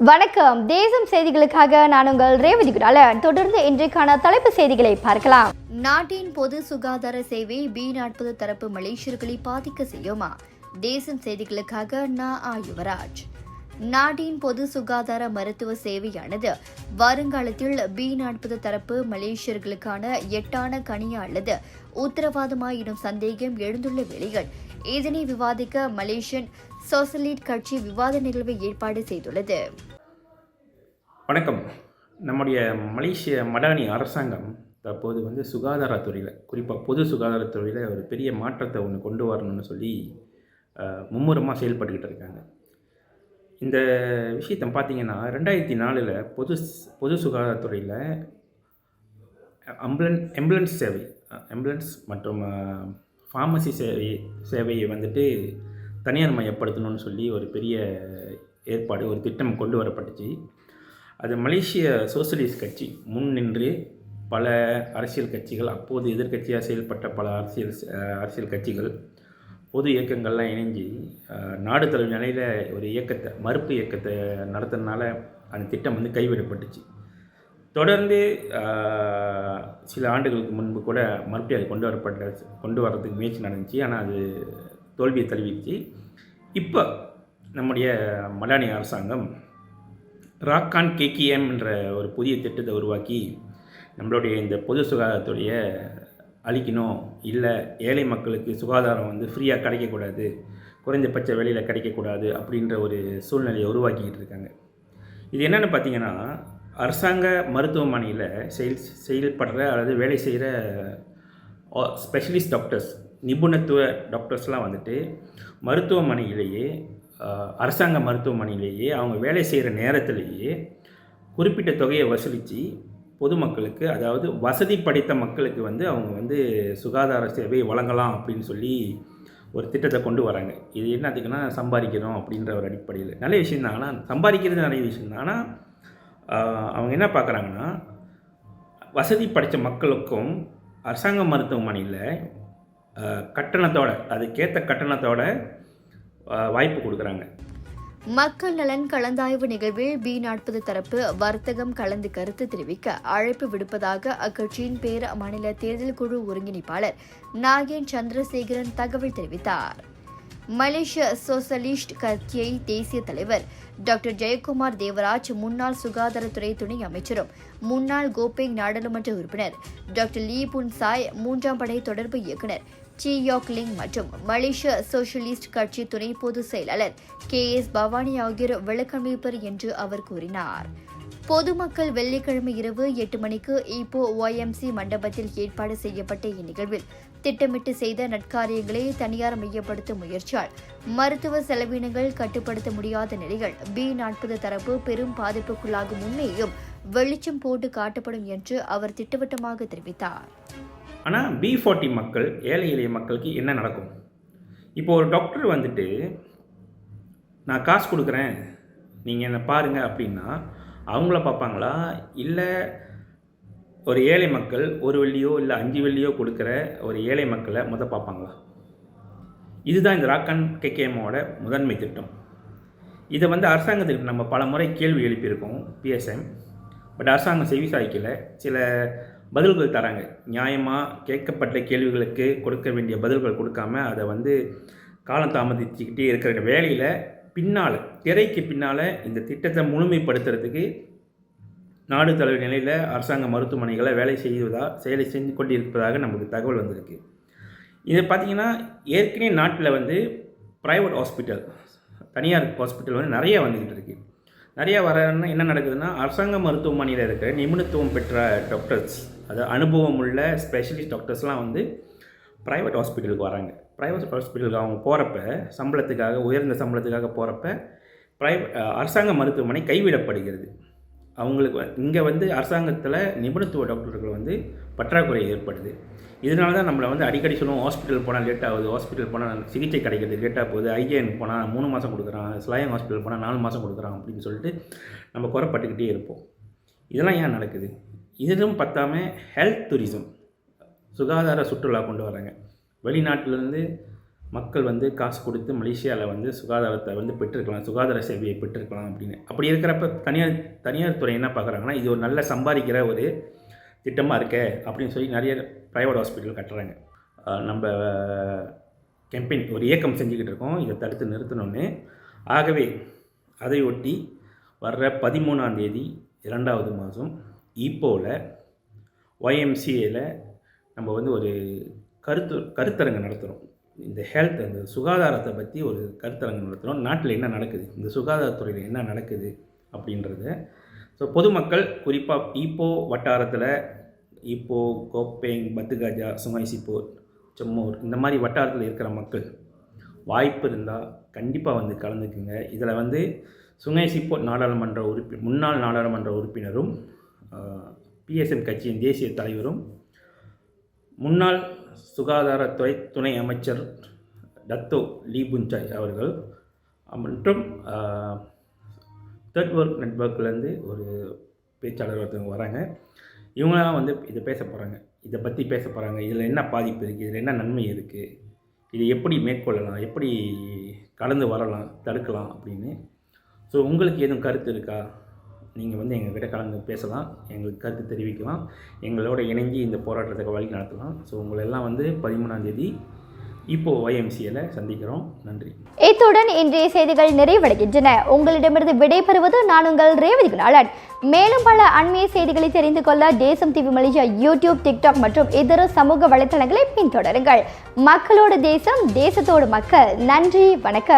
வணக்கம். தேசம் செய்திகளுக்காக நான் உங்கள் ரேவதி குடாலன். தொடர்ந்து இன்றைக்கான தலைப்பு செய்திகளை பார்க்கலாம். நாட்டின் பொது சுகாதார சேவை பி நாற்பது தரப்பு மலேசியர்களை பாதிக்க செய்யுமா? தேசம் செய்திகளுக்காக நான் ஆ யுவராஜ். நாட்டின் பொது சுகாதார மருத்துவ சேவையானது வருங்காலத்தில் பி நாற்பது தரப்பு மலேசியர்களுக்கான எட்டான கனியா அல்லது உத்தரவாதமா எனும் சந்தேகம் எழுந்துள்ள வேளையில் இதனை விவாதிக்க மலேசியன் சோசலிட் கட்சி விவாத நிகழ்வை ஏற்பாடு செய்துள்ளது. வணக்கம். நம்முடைய மலேசிய மடானி அரசாங்கம் தற்போது வந்து சுகாதாரத்துறையில் குறிப்பாக பொது சுகாதாரத்துறையில் ஒரு பெரிய மாற்றத்தை ஒன்று கொண்டு வரணும்னு சொல்லி மும்முரமாக செயல்பட்டுக்கிட்டு இருக்காங்க. இந்த விஷயத்தை பார்த்தீங்கன்னா ரெண்டாயிரத்தி நாலில் பொது பொது சுகாதாரத்துறையில் அம்புலன் ஆம்புலன்ஸ் சேவை ஆம்புலன்ஸ் மற்றும் ஃபார்மசி சேவை சேவையை வந்துட்டு தனியார் மையப்படுத்தணும்னு சொல்லி ஒரு பெரிய ஏற்பாடு ஒரு திட்டம் கொண்டு வரப்பட்டுச்சு. அது மலேசிய சோசியலிஸ்ட் கட்சி முன் நின்று பல அரசியல் கட்சிகள் அப்போது எதிர்க்கட்சியாக செயல்பட்ட பல அரசியல் அரசியல் கட்சிகள் பொது இயக்கங்கள்லாம் இணைஞ்சு நாடு தழுவிய நிலையில் ஒரு இயக்கத்தை மறுப்பு இயக்கத்தை நடத்துறதுனால அந்த திட்டம் வந்து கைவிடப்பட்டுச்சு. தொடர்ந்து சில ஆண்டுகளுக்கு முன்பு கூட மறுபடியும் அது கொண்டு வரப்பட்ட கொண்டு வர்றதுக்கு முயற்சி நடந்துச்சு. ஆனால் அது தோல்வியை தழுவிடுச்சு. இப்போ நம்முடைய மலானி அரசாங்கம் ராக்கான் கேகேஎம் என்ற ஒரு புதிய திட்டத்தை உருவாக்கி நம்மளுடைய இந்த பொது சுகாதாரத்துடைய அழிக்கணும் இல்லை ஏழை மக்களுக்கு சுகாதாரம் வந்து ஃப்ரீயாக கிடைக்கக்கூடாது குறைந்தபட்ச விலையில் கிடைக்கக்கூடாது அப்படின்ற ஒரு சூழ்நிலையை உருவாக்கிக்கிட்டு இருக்காங்க. இது என்னென்னு பார்த்தீங்கன்னா அரசாங்க மருத்துவமனையில் செயல் செயல்படுற அல்லது வேலை செய்கிற ஸ்பெஷலிஸ்ட் டாக்டர்ஸ் நிபுணத்துவ டாக்டர்ஸ்லாம் வந்துட்டு மருத்துவமனையிலேயே அரசாங்க மருத்துவமனையிலேயே அவங்க வேலை செய்கிற நேரத்திலேயே குறிப்பிட்ட தொகையை வசூலித்து பொதுமக்களுக்கு அதாவது வசதி படைத்த மக்களுக்கு வந்து அவங்க வந்து சுகாதார சேவை வழங்கலாம் அப்படின்னு சொல்லி ஒரு திட்டத்தை கொண்டு வராங்க. இது என்னத்துக்குன்னா சம்பாதிக்கணும் அப்படின்ற ஒரு அடிப்படையில். நல்ல விஷயம் தான். ஆனால் சம்பாதிக்கிறது நிறைய விஷயம் தான். ஆனால் அவங்க என்ன பார்க்குறாங்கன்னா வசதி படைத்த மக்களுக்கும் அரசாங்க மருத்துவமனையில் கட்டணத்தோட அதுக்கேற்ற கட்டணத்தோட வாய்ப்பு கொடுக்குறாங்க. மக்கள் நலன் கலந்தாய்வு நிகழ்வில் பி நாற்பது தரப்பு வர்த்தகம் கலந்து கருத்து தெரிவிக்க அழைப்பு விடுப்பதாக அக்கட்சியின் பேர மாநில தேர்தல் குழு ஒருங்கிணைப்பாளர் நாகேன் சந்திரசேகரன் தகவல் தெரிவித்தார். மலேசிய சோசலிஸ்ட் கட்சியை தேசிய தலைவர் டாக்டர் ஜெயக்குமார் தேவராஜ் முன்னாள் சுகாதாரத்துறை துணை அமைச்சரும் முன்னாள் கோபேங் நாடாளுமன்ற உறுப்பினர் டாக்டர் லீ புன் சாய் மூன்றாம் படை தொடர்பு இயக்குனர் சி யோக் லிங் மற்றும் மலேசிய சோசியலிஸ்ட் கட்சி துணை பொதுச் செயலாளர் கே. எஸ். பவானி ஆகியோர் விளக்கமளிப்பர் என்று அவர் கூறினார். பொதுமக்கள் வெள்ளிக்கிழமை இரவு எட்டு மணிக்கு இப்போ ஒய்எம்சி மண்டபத்தில் ஏற்பாடு செய்யப்பட்ட இந்நிகழ்வில் திட்டமிட்டு செய்த நட்காரியங்களை தனியார் மையப்படுத்தும் முயற்சியால் மருத்துவ செலவினங்கள் கட்டுப்படுத்த முடியாத நிலையில் பி நாற்பது தரப்பு பெரும் பாதிப்புக்குள்ளாகும் உண்மையையும் வெளிச்சம் போட்டு காட்டப்படும் என்று அவர் திட்டவட்டமாக தெரிவித்தார். ஆனால் பி ஃபார்ட்டி மக்கள் ஏழை எளிய மக்களுக்கு என்ன நடக்கும்? இப்போ ஒரு டாக்டர் வந்துட்டு நான் காசு கொடுக்குறேன். நீங்கள் என்னை பாருங்கள் அப்படின்னா அவங்கள பார்ப்பாங்களா? இல்லை ஒரு ஏழை மக்கள் ஒரு வெள்ளியோ இல்லை அஞ்சு வெள்ளியோ கொடுக்குற ஒரு ஏழை மக்களை முத பார்ப்பாங்களா? இதுதான் இந்த ராக்கன் கேகேமோட முதன்மை திட்டம். இதை வந்து அரசாங்கத்துக்கு நம்ம பல முறை கேள்வி எழுப்பியிருக்கோம் பிஎஸ்எம் பட் அரசாங்கம் செவி சாய்க்கலை. சில பதில்கள் தராங்க. நியாயமாக கேட்கப்பட்ட கேள்விகளுக்கு கொடுக்க வேண்டிய பதில்கள் கொடுக்காம அதை வந்து காலம் தாமதிச்சுக்கிட்டே இருக்கிற வேலையில் பின்னால் திரைக்கு பின்னால் இந்த திட்டத்தை முழுமைப்படுத்துறதுக்கு நாடு தலைவர் நிலையில் அரசாங்க மருத்துவமனைகளை வேலை செய்வதாக செயலை செஞ்சு கொண்டிருப்பதாக நமக்கு தகவல் வந்திருக்கு. இது பார்த்திங்கன்னா ஏற்கனவே நாட்டில் வந்து ப்ரைவேட் ஹாஸ்பிட்டல் தனியார் ஹாஸ்பிட்டல் வந்து நிறைய வந்துக்கிட்டு இருக்கு. நிறையா வரன்னா என்ன நடக்குதுன்னா அரசாங்க மருத்துவமனையில் இருக்கிற நிபுணத்துவம் பெற்ற டாக்டர்ஸ் அதாவது அனுபவம் உள்ள ஸ்பெஷலிஸ்ட் டாக்டர்ஸ்லாம் வந்து ப்ரைவேட் ஹாஸ்பிட்டலுக்கு வராங்க. ப்ரைவேட் ஹாஸ்பிட்டலுக்கு அவங்க போகிறப்ப சம்பளத்துக்காக உயர்ந்த சம்பளத்துக்காக போகிறப்ப ப்ரைவேட் அரசாங்க மருத்துவமனை கைவிடப்படுகிறது. அவங்களுக்கு இங்கே வந்து அரசாங்கத்தில் நிபுணத்துவ டாக்டர்கள் வந்து பற்றாக்குறை ஏற்படுது. இதனால தான் நம்மளை வந்து அடிக்கடி சொல்லுவோம் ஹாஸ்பிட்டல் போனால் லேட் ஆகுது ஹாஸ்பிட்டல் போனால் சிகிச்சை கிடைக்கிறது லேட்டாக போகுது ஐஏஎன் போனால் மூணு மாதம் கொடுக்குறான் ஸ்லாயம் ஹாஸ்பிட்டல் போனால் நாலு மாதம் கொடுக்குறான் அப்படின்னு சொல்லிட்டு நம்ம குறைப்பட்டுக்கிட்டே இருப்போம். இதெல்லாம் ஏன் நடக்குது? இதுவும் பத்தாம ஹெல்த் டூரிசம் சுகாதார சுற்றுலா கொண்டு வராங்க. வெளிநாட்டிலேருந்து மக்கள் வந்து காசு கொடுத்து மலேசியாவில் வந்து சுகாதாரத்தை வந்து பெற்றிருக்கலாம் சுகாதார சேவையை பெற்றிருக்கலாம் அப்படின்னு. அப்படி இருக்கிறப்ப தனியார் தனியார் துறை என்ன பார்க்குறாங்கன்னா இது ஒரு நல்ல சம்பாதிக்கிற ஒரு திட்டமாக இருக்கே அப்படின்னு சொல்லி நிறைய ப்ரைவேட் ஹாஸ்பிட்டல் கட்டுறாங்க. நம்ம கேம்பெயின் ஒரு இயக்கம் செஞ்சுக்கிட்டு இருக்கோம். இதை தடுத்து நிறுத்தணும்னு. ஆகவே அதை ஒட்டி வர்ற பதிமூணாம் தேதி இரண்டாவது மாதம் ஈப்போவில் ஒய்எம்சிஏல நம்ம வந்து ஒரு கருத்து கருத்தரங்கு நடத்துகிறோம் இந்த ஹெல்த் அந்த சுகாதாரத்தை பற்றி ஒரு கருத்தரங்கு நடத்துகிறோம் நாட்டில் என்ன நடக்குது? இந்த சுகாதாரத்துறையில் என்ன நடக்குது? அப்படின்றத ஸோ பொதுமக்கள் குறிப்பாக ஈப்போ வட்டாரத்தில் ஈப்போ கோப்பேங் பத்துகாஜா சுங்காய்சிப்பூர் செம்மூர் இந்த மாதிரி வட்டாரத்தில் இருக்கிற மக்கள் வாய்ப்பு இருந்தால் கண்டிப்பாக வந்து கலந்துக்குங்க. இதில் வந்து சுங்கைசிப்போ நாடாளுமன்ற உறுப்பி முன்னாள் நாடாளுமன்ற உறுப்பினரும் பிஎஸ்என் கட்சியின் தேசிய தலைவரும் முன்னாள் சுகாதாரத்துறை துணை அமைச்சர் டத்தோ லீபுஞ்சாய் அவர்கள் மற்றும் தேர்ட் ஒர்க் நெட்ஒர்க்லேருந்து ஒரு பேச்சாளர் ஒருத்தவங்க வராங்க. இவங்களாம் வந்து இதை பேச போகிறாங்க இதை பற்றி பேச போகிறாங்க இதில் என்ன பாதிப்பு இருக்குது இதில் என்ன நன்மை இருக்குது இதை எப்படி மேற்கொள்ளலாம்? எப்படி கலந்து வரலாம்? தடுக்கலாம் அப்படின்னு. ஸோ உங்களுக்கு எதுவும் கருத்து இருக்கா? நீங்கள் வந்து எங்கள்கிட்ட கலந்து பேசலாம் எங்களுக்கு கருத்து தெரிவிக்கலாம் எங்களோட இணைஞ்சு இந்த போராட்டத்தை வழி நடத்தலாம். ஸோ உங்களெல்லாம் வந்து பதிமூணாந்தேதி இப்போ இப்போது ஒய்எம்சியில் சந்திக்கிறோம். நன்றி. இத்துடன் இன்றைய செய்திகள் நிறைவடைகின்றன. உங்களிடமிருந்து விடைபெறுவது நான் உங்கள் ரேவதி குணாளன். மேலும் பல அண்மைய செய்திகளை தெரிந்து கொள்ள தேசம் டிவி மலேசியா யூடியூப் டிக்டாக் மற்றும் இதர சமூக வலைத்தளங்களை பின்தொடருங்கள். மக்களோடு தேசம் தேசத்தோடு மக்கள். நன்றி வணக்கம்.